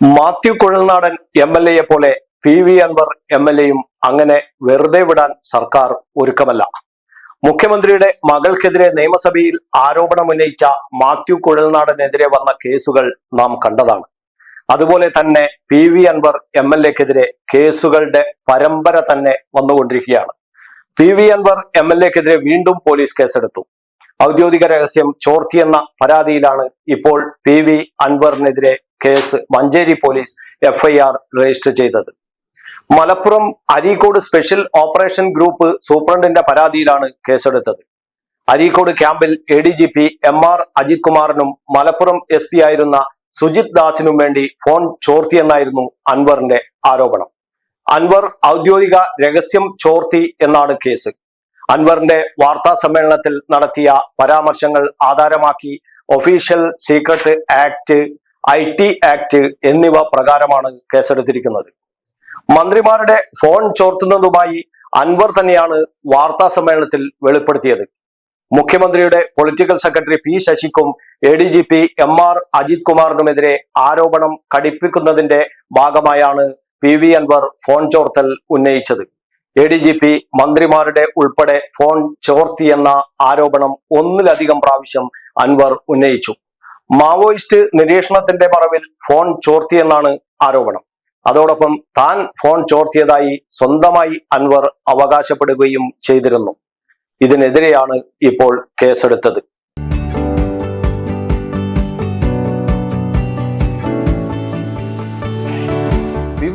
Mathew Kuzhalnadan M L എയെ പോലെ P V Anvar M L എയും അങ്ങനെ വെറുതെ വിടാൻ സർക്കാർ ഒരുക്കമല്ല. മുഖ്യമന്ത്രിയുടെ മകൾക്കെതിരെ നിയമസഭയിൽ ആരോപണമുന്നയിച്ച മാത്യു കുഴൽനാടനെതിരെ വന്ന കേസുകൾ നാം കണ്ടതാണ്. അതുപോലെ തന്നെ P V Anvar M L എക്കെതിരെ കേസുകളുടെ പരമ്പര തന്നെ വന്നുകൊണ്ടിരിക്കുകയാണ്. P V Anvar M L എക്കെതിരെ വീണ്ടും പോലീസ് കേസെടുത്തു. ഔദ്യോഗിക രഹസ്യം ചോർത്തിയെന്ന പരാതിയിലാണ് ഇപ്പോൾ P V അൻവറിനെതിരെ case Manjeri police FIR register ചെയ്തത്. Malappuram Areekode special operation group സൂപ്രണ്ടിന്റെ പരാതിയിലാണ് കേസെടുത്തത്. അരീക്കോട് ക്യാമ്പിൽ A D G P M R Ajith കുമാറിനും Malappuram S P ആയിരുന്ന സുജിത് ദാസിനും വേണ്ടി ഫോൺ ചോർത്തിയെന്നായിരുന്നു അൻവറിന്റെ ആരോപണം. അൻവർ ഔദ്യോഗിക രഹസ്യം ചോർത്തി എന്നാണ് കേസ്. അൻവറിന്റെ വാർത്താ സമ്മേളനത്തിൽ നടത്തിയ പരാമർശങ്ങൾ ആധാരമാക്കി official secret act I T act എന്നിവ പ്രകാരമാണ് കേസെടുത്തിരിക്കുന്നത്. മന്ത്രിമാരുടെ ഫോൺ ചോർത്തുന്നതുമായി അൻവർ തന്നെയാണ് വാർത്താ സമ്മേളനത്തിൽ വെളിപ്പെടുത്തിയത്. മുഖ്യമന്ത്രിയുടെ political secretary P ശശിക്കും A D G P M R Ajith കുമാറിനുമെതിരെ ആരോപണം കടിപ്പിക്കുന്നതിന്റെ ഭാഗമായാണ് പി വി അൻവർ ഫോൺ ചോർത്തൽ ഉന്നയിച്ചത്. എ ഡി ജി പി മന്ത്രിമാരുടെ ഉൾപ്പെടെ ഫോൺ ചോർത്തിയെന്ന ആരോപണം ഒന്നിലധികം പ്രാവശ്യം അൻവർ ഉന്നയിച്ചു. മാവോയിസ്റ്റ് നിരീക്ഷണത്തിന്റെ മറവിൽ ഫോൺ ചോർത്തിയെന്നാണ് ആരോപണം. അതോടൊപ്പം താൻ ഫോൺ ചോർത്തിയതായി സ്വന്തമായി അൻവർ അവകാശപ്പെടുകയും ചെയ്തിരുന്നു. ഇതിനെതിരെയാണ് ഇപ്പോൾ കേസെടുത്തത്.